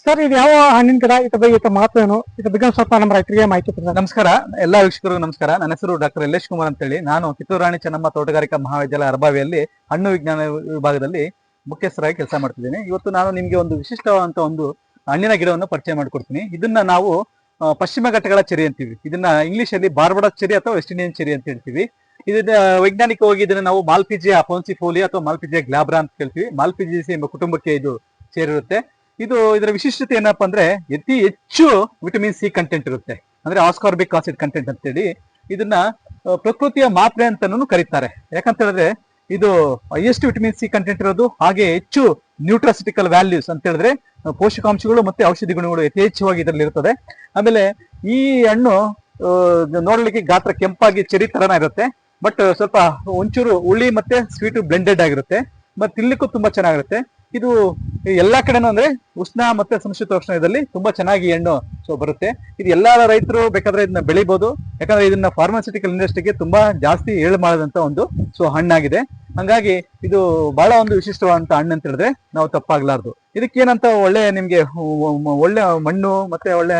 Sir, ಇದು ಯಾವ ಹಣ್ಣಿನ ಗಿಡ? ಇದ್ರ ಬಗ್ಗೆ ಇದ್ರ ಮಾತು ಏನು? ಇದ್ರ ಬಗ್ಗೆ ಸ್ವಲ್ಪ ನಮ್ಮ ರೈತರಿಗೆ ಮಾಹಿತಿ ನಮಸ್ಕಾರ. ಎಲ್ಲಾ ವೀಕ್ಷಕರಿಗೂ ನಮಸ್ಕಾರ. ನನ್ನ ಹೆಸರು ಡಾಕ್ಟರ್ ಯಲ್ಲೇಶ್ ಕುಮಾರ್ ಅಂತೇಳಿ. ನಾನು ಕಿತ್ತೂರು ರಾಣಿ ಚೆನ್ನಮ್ಮ ತೋಟಗಾರಿಕಾ ಮಹಾವಿದ್ಯಾಲಯ ಅರಬಾವಿಯಲ್ಲಿ ಹಣ್ಣು ವಿಜ್ಞಾನ ವಿಭಾಗದಲ್ಲಿ ಮುಖ್ಯಸ್ಥರಾಗಿ ಕೆಲಸ ಮಾಡ್ತಿದ್ದೀನಿ. ಇವತ್ತು ನಾನು ನಿಮ್ಗೆ ಒಂದು ವಿಶಿಷ್ಟವಾದಂತ ಒಂದು ಹಣ್ಣಿನ ಗಿಡವನ್ನು ಪರಿಚಯ ಮಾಡಿಕೊಡ್ತೀನಿ. ಇದನ್ನ ನಾವು ಪಶ್ಚಿಮ ಘಟ್ಟಗಳ ಚೆರಿ ಅಂತೀವಿ. ಇದನ್ನ ಇಂಗ್ಲಿಷ್ ಅಲ್ಲಿ ಬಾರ್ಬಡ ಚೆರಿ ಅಥವಾ ವೆಸ್ಟ್ ಇಂಡಿಯನ್ ಚೆರಿ ಅಂತ ಹೇಳ್ತೀವಿ. ಇದನ್ನ ವೈಜ್ಞಾನಿಕವಾಗಿ ಇದನ್ನ ನಾವು ಮಾಲ್ಪಿಜಿಯಾ ಫೋನ್ಸಿಫೋಲಿ ಅಥವಾ ಮಾಲ್ಪಿಜಿಯಾ ಗ್ಲಾಬ್ರಾ ಅಂತ ಹೇಳ್ತೀವಿ ಮಾಲ್ಪಿಜಿಸಿ ಎಂಬ ಕುಟುಂಬಕ್ಕೆ ಇದು ಸೇರಿರುತ್ತೆ ಇದು ಇದರ ವಿಶಿಷ್ಟತೆ ಏನಪ್ಪಾ ಅಂದ್ರೆ ಅತಿ ಹೆಚ್ಚು ವಿಟಮಿನ್ ಸಿ ಕಂಟೆಂಟ್ ಇರುತ್ತೆ. ಅಂದ್ರೆ ಆಸ್ಕಾರ್ಬಿಕ್ ಆಸಿಡ್ ಕಂಟೆಂಟ್ ಅಂತೇಳಿ ಇದನ್ನ ಪ್ರಕೃತಿಯ ಮಾತ್ರೆ ಅಂತಾನು ಕರೀತಾರೆ. ಯಾಕಂತ ಹೇಳಿದ್ರೆ ಇದು ಹೈಯೆಸ್ಟ್ ವಿಟಮಿನ್ ಸಿ ಕಂಟೆಂಟ್ ಇರೋದು, ಹಾಗೆ ಹೆಚ್ಚು ನ್ಯೂಟ್ರಾಸಿಟಿಕಲ್ ವ್ಯಾಲ್ಯೂಸ್ ಅಂತ ಹೇಳಿದ್ರೆ ಪೋಷಕಾಂಶಗಳು ಮತ್ತೆ ಔಷಧಿ ಗುಣಗಳು ಯಥೇಚ್ಛವಾಗಿ ಇದರಲ್ಲಿ ಇರ್ತದೆ. ಆಮೇಲೆ ಈ ಹಣ್ಣು ನೋಡ್ಲಿಕ್ಕೆ ಗಾತ್ರ ಕೆಂಪಾಗಿ ಚೆರಿ ತರನ ಇರುತ್ತೆ. ಬಟ್ ಸ್ವಲ್ಪ ಒಂಚೂರು ಹುಳಿ ಮತ್ತೆ ಸ್ವೀಟ್ ಬ್ಲೆಂಡೆಡ್ ಆಗಿರುತ್ತೆ. ಮತ್ತೆ ತಿನ್ಲಿಕ್ಕೂ ತುಂಬಾ ಚೆನ್ನಾಗಿರುತ್ತೆ. ಇದು ಎಲ್ಲಾ ಕಡೆನೂ ಅಂದ್ರೆ ಉಷ್ಣ ಮತ್ತೆ ಸಂಶೀತೋಷ್ಣದಲ್ಲಿ ತುಂಬಾ ಚೆನ್ನಾಗಿ ಹಣ್ಣು ಸೊ ಬರುತ್ತೆ. ಇದು ಎಲ್ಲ ರೈತರು ಬೇಕಾದ್ರೆ ಇದನ್ನ ಬೆಳಿಬಹುದು ಯಾಕಂದ್ರೆ ಇದನ್ನ ಫಾರ್ಮಾಸ್ಯೂಟಿಕಲ್ ಇಂಡಸ್ಟ್ರಿಗೆ ತುಂಬಾ ಜಾಸ್ತಿ ಏಳು ಮಾಡದಂತ ಒಂದು ಸೊ ಹಣ್ಣಾಗಿದೆ. ಹಂಗಾಗಿ ಇದು ಬಹಳ ಒಂದು ವಿಶಿಷ್ಟವಾದಂತ ಹಣ್ಣು ಅಂತ ಹೇಳಿದ್ರೆ ನಾವು ತಪ್ಪಾಗ್ಲಾರ್ದು. ಇದಕ್ಕೆ ಏನಂತ ಒಳ್ಳೆ ನಿಮ್ಗೆ ಒಳ್ಳೆ ಮಣ್ಣು ಮತ್ತೆ ಒಳ್ಳೆ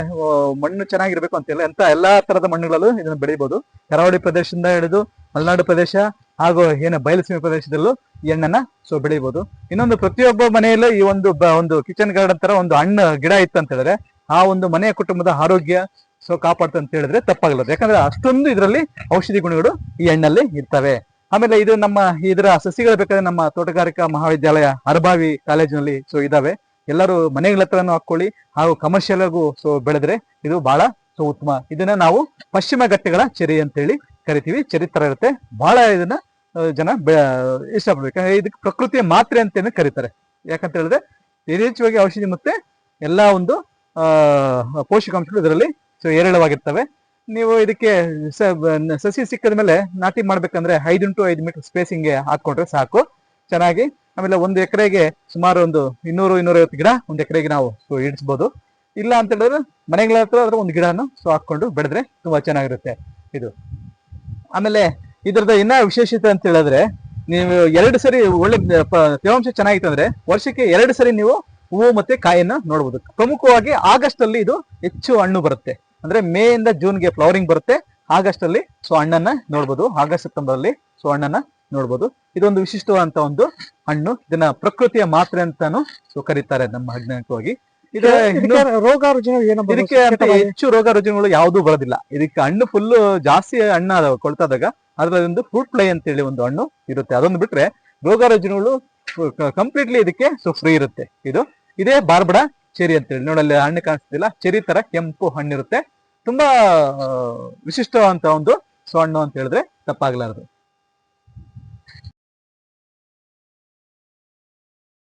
ಮಣ್ಣು ಚೆನ್ನಾಗಿರ್ಬೇಕು ಅಂತ ಹೇಳಿ ಅಂತ ಎಲ್ಲಾ ತರದ ಮಣ್ಣುಗಳಲ್ಲೂ ಇದನ್ನ ಬೆಳಿಬಹುದು ಕರಾವಳಿ ಪ್ರದೇಶದಿಂದ ಹಿಡಿದು ಮಲೆನಾಡು ಪ್ರದೇಶ ಹಾಗೂ ಏನು ಬಯಲುಸೀಮೆ ಪ್ರದೇಶದಲ್ಲೂ ಈ ಹಣ್ಣನ್ನ ಸೊ ಬೆಳಿಬಹುದು ಇನ್ನೊಂದು ಪ್ರತಿಯೊಬ್ಬ ಮನೆಯಲ್ಲೂ ಈ ಒಂದು ಒಂದು ಕಿಚನ್ ಗಾರ್ಡನ್ ತರ ಒಂದು ಹಣ್ಣು, ಗಿಡ ಇತ್ತು ಅಂತ ಹೇಳಿದ್ರೆ ಆ ಒಂದು ಮನೆಯ ಕುಟುಂಬದ ಆರೋಗ್ಯ ಸೊ ಕಾಪಾಡ್ತು ಅಂತ ಹೇಳಿದ್ರೆ ತಪ್ಪಾಗಲ್ಲ. ಯಾಕಂದ್ರೆ ಅಷ್ಟೊಂದು ಇದರಲ್ಲಿ ಔಷಧಿ ಗುಣಗಳು ಈ ಹಣ್ಣಲ್ಲಿ ಇರ್ತವೆ. ಆಮೇಲೆ ಇದು ನಮ್ಮ ಇದರ ಸಸಿಗಳು ಬೇಕಾದ್ರೆ ನಮ್ಮ ತೋಟಗಾರಿಕಾ ಮಹಾವಿದ್ಯಾಲಯ ಅರಬಾವಿ ಕಾಲೇಜಿನಲ್ಲಿ ಸೊ ಇದಾವೆ. ಎಲ್ಲರೂ ಮನೆಗಳ ಹತ್ರನೂ ಹಾಕೊಳ್ಳಿ ಹಾಗೂ ಕಮರ್ಷಿಯಲ್ ಆಗು ಸೊ ಬೆಳೆದ್ರೆ ಇದು ಬಹಳ ಸೊ ಉತ್ತಮ. ಇದನ್ನ ನಾವು ಪಶ್ಚಿಮ ಘಟ್ಟಗಳ ಚೆರಿ ಅಂತೇಳಿ ಕರಿತೀವಿ. ಚೆರಿ ತರ ಇರುತ್ತೆ. ಬಹಳ ಇದನ್ನ ಜನ ಇಷ್ಟಪಡ್ಬೇಕು. ಇದಕ್ಕೆ ಪ್ರಕೃತಿಯ ಮಾತ್ರೆ ಅಂತೇನೆ ಕರೀತಾರೆ. ಯಾಕಂತ ಹೇಳಿದ್ರೆ ಯಥೇಚ್ಛವಾಗಿ ಔಷಧಿ ಮತ್ತೆ ಎಲ್ಲಾ ಒಂದು ಪೋಷಕಾಂಶಗಳು ಇದರಲ್ಲಿ ಸೊ ಹೇರಳವಾಗಿರ್ತವೆ. ನೀವು ಇದಕ್ಕೆ ಸಸಿ ಸಿಕ್ಕದ ಮೇಲೆ ನಾಟಿ ಮಾಡ್ಬೇಕಂದ್ರೆ ಐದು ಇಂಟು ಐದು ಮೀಟರ್ ಸ್ಪೇಸಿಂಗ್ ಹಾಕೊಂಡ್ರೆ ಸಾಕು. ಚೆನ್ನಾಗಿ ಆಮೇಲೆ ಒಂದು ಎಕರೆಗೆ ಸುಮಾರು ಒಂದು ಇನ್ನೂರು, ಇನ್ನೂರೈವತ್ತು ಗಿಡ ಒಂದು ಎಕರೆಗೆ ನಾವು ಸೊ ಇಡಿಸ್ಬೋದು. ಇಲ್ಲ ಅಂತ ಹೇಳಿದ್ರೆ ಮನೆಗಳ ಹತ್ರ ಒಂದು ಗಿಡನ ಸೊ ಹಾಕೊಂಡು ಬೆಳೆದ್ರೆ ತುಂಬಾ ಚೆನ್ನಾಗಿರುತ್ತೆ ಇದು. ಆಮೇಲೆ ಇದ್ರದ್ದು ಇನ್ನ ವಿಶೇಷತೆ ಅಂತ ಹೇಳಿದ್ರೆ, ನೀವು ಎರಡು ಸರಿ ಒಳ್ಳೆ ತೇವಾಂಶ ಚೆನ್ನಾಗಿತ್ತು ಅಂದ್ರೆ ವರ್ಷಕ್ಕೆ ಎರಡು ಸರಿ ನೀವು ಹೂವು ಮತ್ತೆ ಕಾಯಿಯನ್ನ ನೋಡಬಹುದು ಪ್ರಮುಖವಾಗಿ ಆಗಸ್ಟ್ ಅಲ್ಲಿ ಇದು ಹೆಚ್ಚು ಹಣ್ಣು ಬರುತ್ತೆ. ಅಂದ್ರೆ ಮೇ ಇಂದ ಜೂನ್ಗೆ ಫ್ಲವರಿಂಗ್ ಬರುತ್ತೆ. ಆಗಸ್ಟ್ ಅಲ್ಲಿ ಸೊ ಹಣ್ಣನ್ನ ನೋಡ್ಬೋದು. ಆಗಸ್ಟ್ ಸೆಪ್ಟೆಂಬರ್ ಅಲ್ಲಿ ಸೊ ಹಣ್ಣನ್ನ ನೋಡ್ಬೋದು. ಇದೊಂದು ವಿಶಿಷ್ಟವಾದಂತ ಒಂದು ಹಣ್ಣು. ಇದನ್ನ ಪ್ರಕೃತಿಯ ಮಾತ್ರೆ ಅಂತಾನು ಸೊ ಕರೀತಾರೆ ನಮ್ಮ ಇದಕ್ಕೆ ರೋಗ ಇದಕ್ಕೆ ಅಂತ ಹೆಚ್ಚು ರೋಗ ರುಜಿನಗಳು ಯಾವ್ದು ಬರೋದಿಲ್ಲ. ಇದಕ್ಕೆ ಹಣ್ಣು ಫುಲ್ ಜಾಸ್ತಿ ಹಣ್ಣು ಕೊಳ್ತಾದಾಗ ಅದ್ರಲ್ಲಿ ಒಂದು ಫ್ರೂಟ್ ಅಂತ ಹೇಳಿ ಒಂದು ಹಣ್ಣು ಇರುತ್ತೆ. ಅದೊಂದು ಬಿಟ್ರೆ ರೋಗ ರುಜಿನಗಳು ಕಂಪ್ಲೀಟ್ಲಿ ಇದಕ್ಕೆ ಸೊ ಫ್ರೀ ಇರುತ್ತೆ. ಇದು ಇದೇ ಬಾರ್ಬಡ ಚೆರಿ ಅಂತೇಳಿ. ನೋಡಲ್ಲಿ ಹಣ್ಣು ಕಾಣಿಸ್ತಿಲ್ಲ ಚೆರಿ ತರ ಕೆಂಪು ಹಣ್ಣಿರುತ್ತೆ. ತುಂಬಾ ವಿಶಿಷ್ಟವಾದಂತ ಒಂದು ಸೊ ಹಣ್ಣು ಅಂತ ಹೇಳಿದ್ರೆ ತಪ್ಪಾಗ್ಲಾರ್ದು.